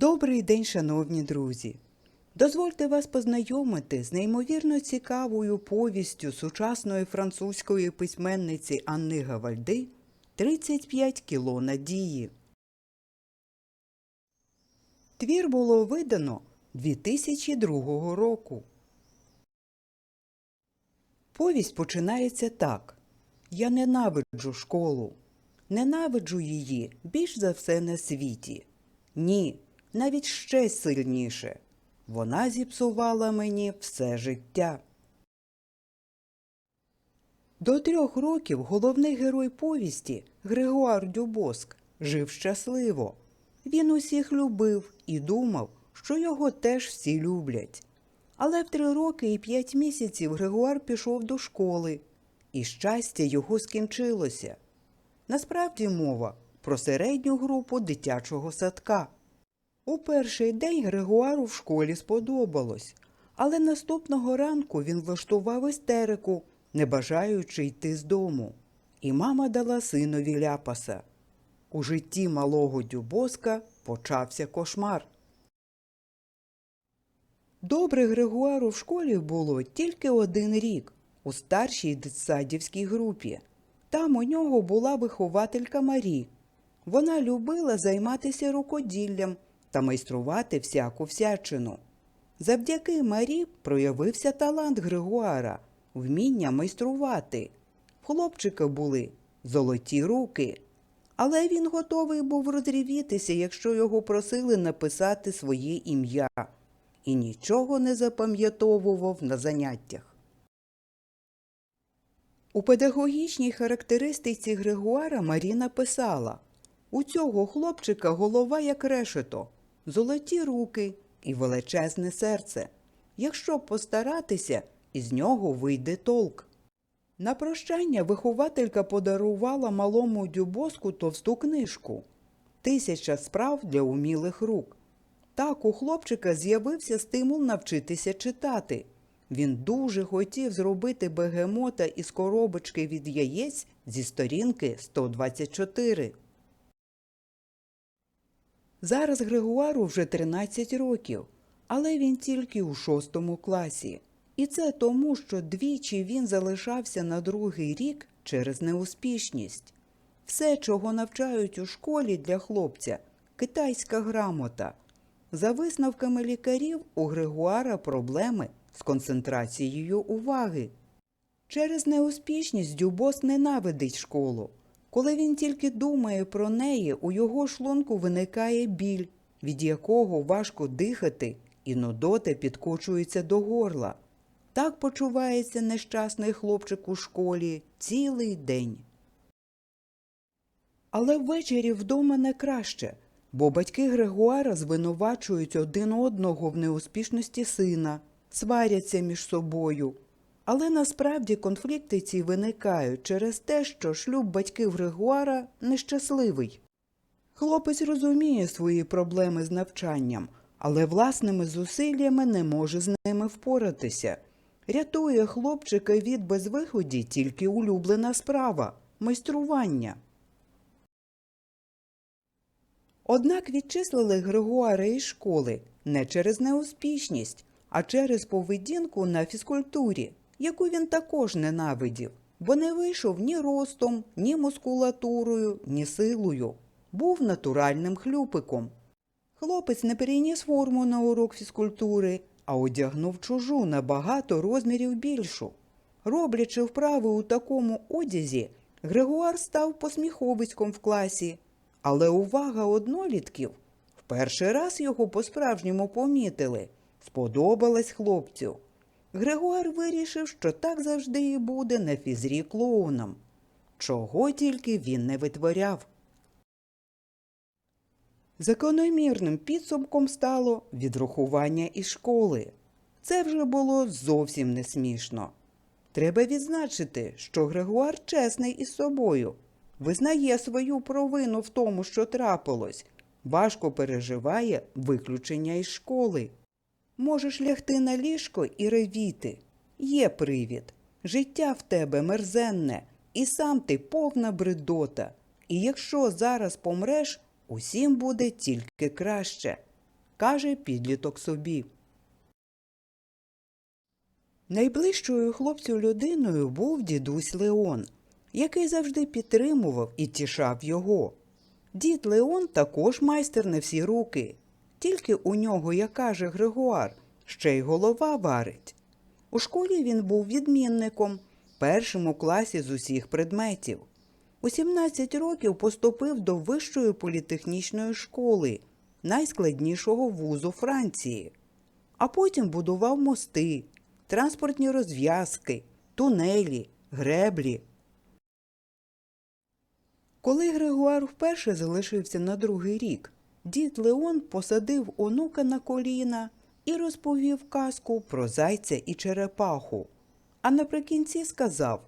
Добрий день, шановні друзі! Дозвольте вас познайомити з неймовірно цікавою повістю сучасної французької письменниці Анни Гавальди «35 кіло надії. Твір було видано 2002 року. Повість починається так. Я ненавиджу школу. Ненавиджу її більш за все на світі. Ні, навіть ще сильніше. Вона зіпсувала мені все життя. До трьох років головний герой повісті Григуар Дюбоск жив щасливо. Він усіх любив і думав, що його теж всі люблять. Але в три роки і п'ять місяців Григуар пішов до школи, і щастя його скінчилося. Насправді мова про середню групу дитячого садка. У перший день Григуару в школі сподобалось, але наступного ранку він влаштував істерику, не бажаючи йти з дому. І мама дала синові ляпаса. У житті малого Дюбоска почався кошмар. Добре Григуару в школі було тільки один рік у старшій дитсадівській групі. Там у нього була вихователька Марі. Вона любила займатися рукоділлям та майструвати всяку всячину. Завдяки Марі проявився талант Григуара, вміння майструвати. В хлопчика були золоті руки. Але він готовий був розрівітися, якщо його просили написати своє ім'я, і нічого не запам'ятовував на заняттях. У педагогічній характеристиці Григуара Маріна писала У цього хлопчика голова як решето, золоті руки і величезне серце. Якщо постаратися, із нього вийде толк. На прощання вихователька подарувала малому дюбоску товсту книжку Тисяча справ для умілих рук. Так у хлопчика з'явився стимул навчитися читати. Він дуже хотів зробити бегемота із коробочки від яєць зі сторінки 124. Зараз Григуару вже 13 років, але він тільки у шостому класі. І це тому, що двічі він залишався на другий рік через неуспішність. Все, чого навчають у школі для хлопця китайська грамота. За висновками лікарів, у Григуара проблеми з концентрацією уваги. Через неуспішність Дюбос ненавидить школу. Коли він тільки думає про неї, у його шлунку виникає біль, від якого важко дихати, і нудота підкочується до горла. Так почувається нещасний хлопчик у школі цілий день. Але ввечері вдома не краще, бо батьки Григуара звинувачують один одного в неуспішності сина, сваряться між собою. Але насправді конфлікти ці виникають через те, що шлюб батьків Григуара нещасливий. Хлопець розуміє свої проблеми з навчанням, але власними зусиллями не може з ними впоратися. Рятує хлопчика від безвиході тільки улюблена справа майстрування. Однак відчислили Григуара із школи не через неуспішність, а через поведінку на фізкультурі, яку він також ненавидів, бо не вийшов ні ростом, ні мускулатурою, ні силою. Був натуральним хлюпиком. Хлопець не переніс форму на урок фізкультури, а одягнув чужу на багато розмірів більшу. Роблячи вправи у такому одязі, Григуар став посміховиськом в класі. Але увага однолітків в перший раз його по-справжньому помітили. Сподобалась хлопцю. Григуар вирішив, що так завжди і буде на фізрі клоуном. Чого тільки він не витворяв. Закономірним підсумком стало відрахування із школи. Це вже було зовсім не смішно. Треба відзначити, що Григуар чесний із собою, визнає свою провину в тому, що трапилось, важко переживає виключення із школи. Можеш лягти на ліжко і ревіти. Є привід. Життя в тебе мерзенне, і сам ти повна бредота. І якщо зараз помреш, усім буде тільки краще. каже підліток собі. Найближчою хлопцю людиною був дідусь Леон, який завжди підтримував і тішав його. Дід Леон також майстер на всі руки, тільки у нього, як каже Григуар, ще й голова варить. У школі він був відмінником, першим у класі з усіх предметів. У 17 років поступив до Вищої політехнічної школи, найскладнішого вузу Франції, а потім будував мости, транспортні розв'язки, тунелі, греблі. Коли Григуар вперше залишився на другий рік, дід Леон посадив онука на коліна і розповів казку про зайця і черепаху. А наприкінці сказав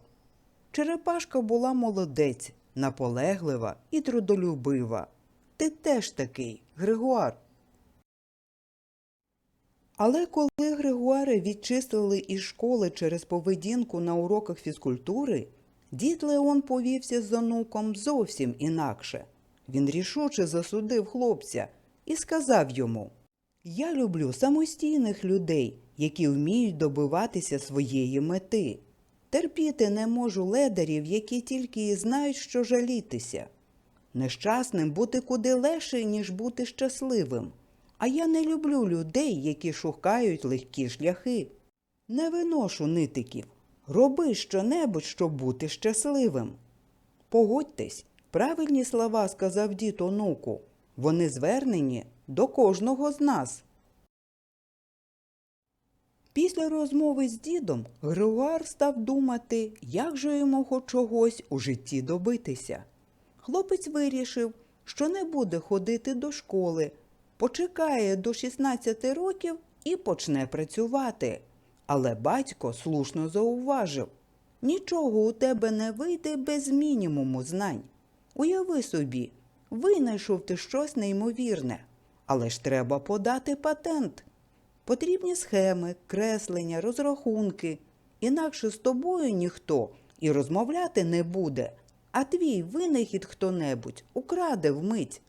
Черепашка була молодець, наполеглива і трудолюбива. Ти теж такий, Григуар. Але коли Григуара відчислили із школи через поведінку на уроках фізкультури, дід Леон повівся з онуком зовсім інакше. Він рішуче засудив хлопця і сказав йому Я люблю самостійних людей, які вміють добиватися своєї мети. Терпіти не можу ледарів, які тільки і знають, що жалітися. Нещасним бути куди легше, ніж бути щасливим. А я не люблю людей, які шукають легкі шляхи. Не виношу нитиків. Роби щонебудь, щоб бути щасливим. Погодьтесь, правильні слова сказав дід онуку. Вони звернені до кожного з нас. Після розмови з дідом Григуар став думати, як же йому хоч чогось у житті добитися. Хлопець вирішив, що не буде ходити до школи, почекає до 16 років і почне працювати. Але батько слушно зауважив нічого у тебе не вийде без мінімуму знань. Уяви собі, винайшов ти щось неймовірне, але ж треба подати патент. Потрібні схеми, креслення, розрахунки. Інакше з тобою ніхто і розмовляти не буде, а твій винахід хто-небудь украде вмить.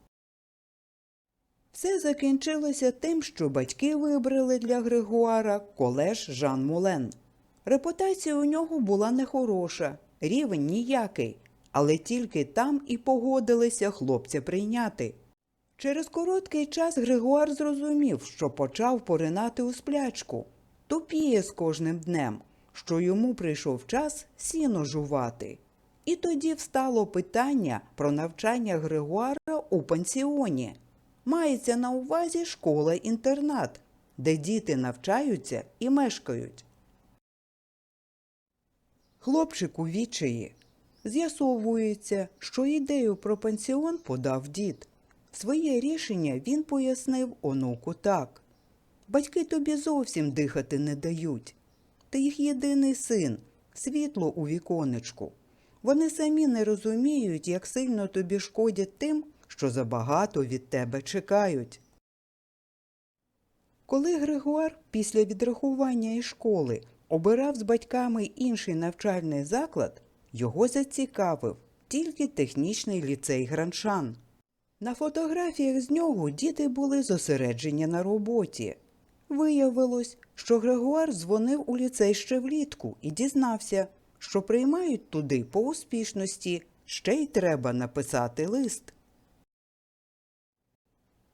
Все закінчилося тим, що батьки вибрали для Григуара колеж Жан Мулен. Репутація у нього була нехороша, рівень ніякий, але тільки там і погодилися хлопця прийняти. Через короткий час Григуар зрозумів, що почав поринати у сплячку, тупіє з кожним днем, що йому прийшов час сіно жувати. І тоді встало питання про навчання Григуара у пансіоні. Мається на увазі школа-інтернат, де діти навчаються і мешкають. Хлопчик у відчаї. З'ясовується, що ідею про пансіон подав дід. Своє рішення він пояснив онуку так. Батьки тобі зовсім дихати не дають. Ти їх єдиний син, світло у віконечку. Вони самі не розуміють, як сильно тобі шкодять тим, що забагато від тебе чекають. Коли Григуар після відрахування із школи обирав з батьками інший навчальний заклад, його зацікавив тільки технічний ліцей Граншан. На фотографіях з нього діти були зосереджені на роботі. Виявилось, що Григуар дзвонив у ліцей ще влітку і дізнався, що приймають туди по успішності, ще й треба написати лист.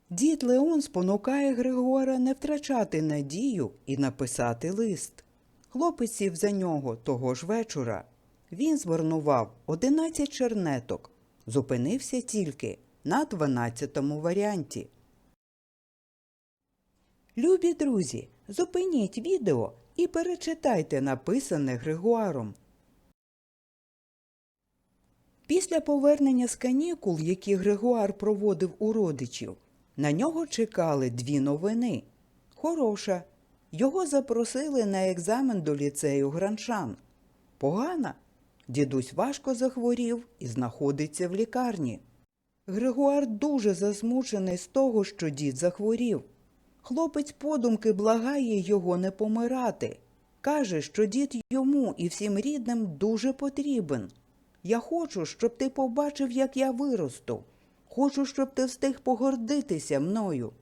Дід Леон спонукає Григора не втрачати надію і написати лист. Хлопець сів за нього того ж вечора. Він звернував 11 чернеток, зупинився тільки на 12-му варіанті. Любі друзі, зупиніть відео і перечитайте написане Григуаром. Після повернення з канікул, які Григуар проводив у родичів, на нього чекали дві новини. Хороша. Його запросили на екзамен до ліцею Граншан. Погана. Дідусь важко захворів і знаходиться в лікарні. Григуар дуже засмучений з того, що дід захворів. Хлопець подумки благає його не помирати. Каже, що дід йому і всім рідним дуже потрібен. Я хочу, щоб ти побачив, як я виросту. Хочу, щоб ти встиг погордитися мною.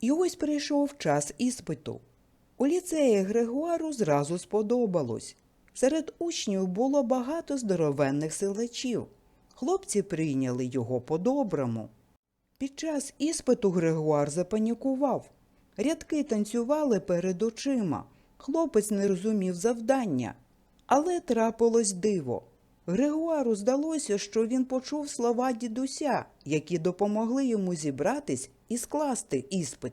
І ось прийшов час іспиту. У ліцеї Григуару зразу сподобалось. Серед учнів було багато здоровенних силачів. Хлопці прийняли його по-доброму. Під час іспиту Григуар запанікував. Рядки танцювали перед очима. Хлопець не розумів завдання. Але трапилось диво. Григуару здалося, що він почув слова дідуся, які допомогли йому зібратись і скласти іспит.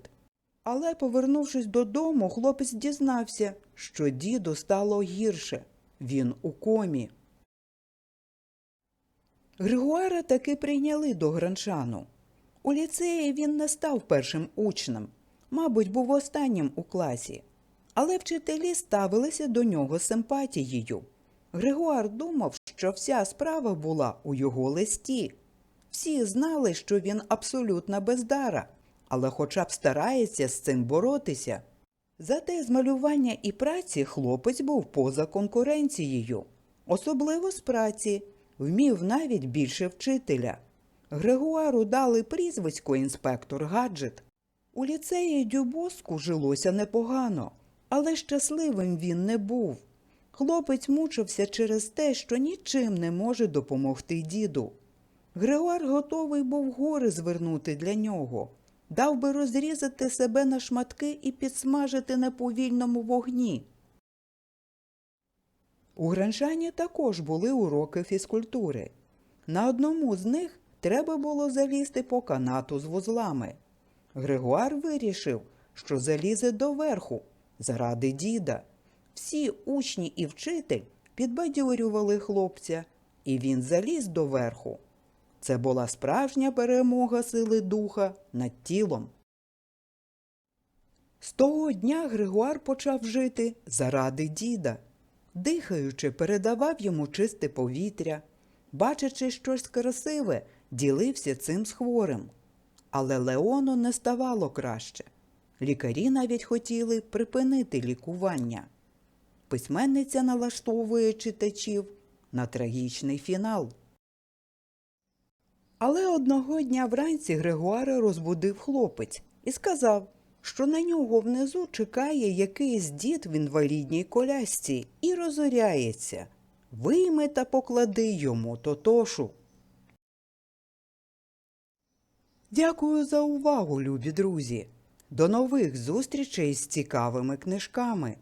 Але, повернувшись додому, хлопець дізнався, що діду стало гірше. Він у комі. Григуара таки прийняли до гранчану. У ліцеї він не став першим учнем, мабуть, був останнім у класі. Але вчителі ставилися до нього симпатією. Григуар думав, що вся справа була у його листі. Всі знали, що він абсолютна бездара, але хоча б старається з цим боротися. Зате з малювання і праці хлопець був поза конкуренцією, особливо з праці, вмів навіть більше вчителя. Григуару дали прізвисько інспектор гаджет. У ліцеї Дюбоску жилося непогано, але щасливим він не був. Хлопець мучився через те, що нічим не може допомогти діду. Григуар готовий був гори звернути для нього, дав би розрізати себе на шматки і підсмажити на повільному вогні. У Гранжані також були уроки фізкультури. На одному з них треба було залізти по канату з вузлами. Григуар вирішив, що залізе доверху заради діда. Всі учні і вчитель підбадьорювали хлопця, і він заліз доверху. Це була справжня перемога сили духа над тілом. З того дня Григуар почав жити заради діда. Дихаючи, передавав йому чисте повітря, бачачи щось красиве, ділився цим з хворим. Але Леону не ставало краще. Лікарі навіть хотіли припинити лікування. Письменниця налаштовує читачів на трагічний фінал. Але одного дня вранці Григуара розбудив хлопець і сказав, що на нього внизу чекає якийсь дід в інвалідній колясці і розоряється. Вийми та поклади йому тотошу. Дякую за увагу, любі друзі. До нових зустрічей з цікавими книжками.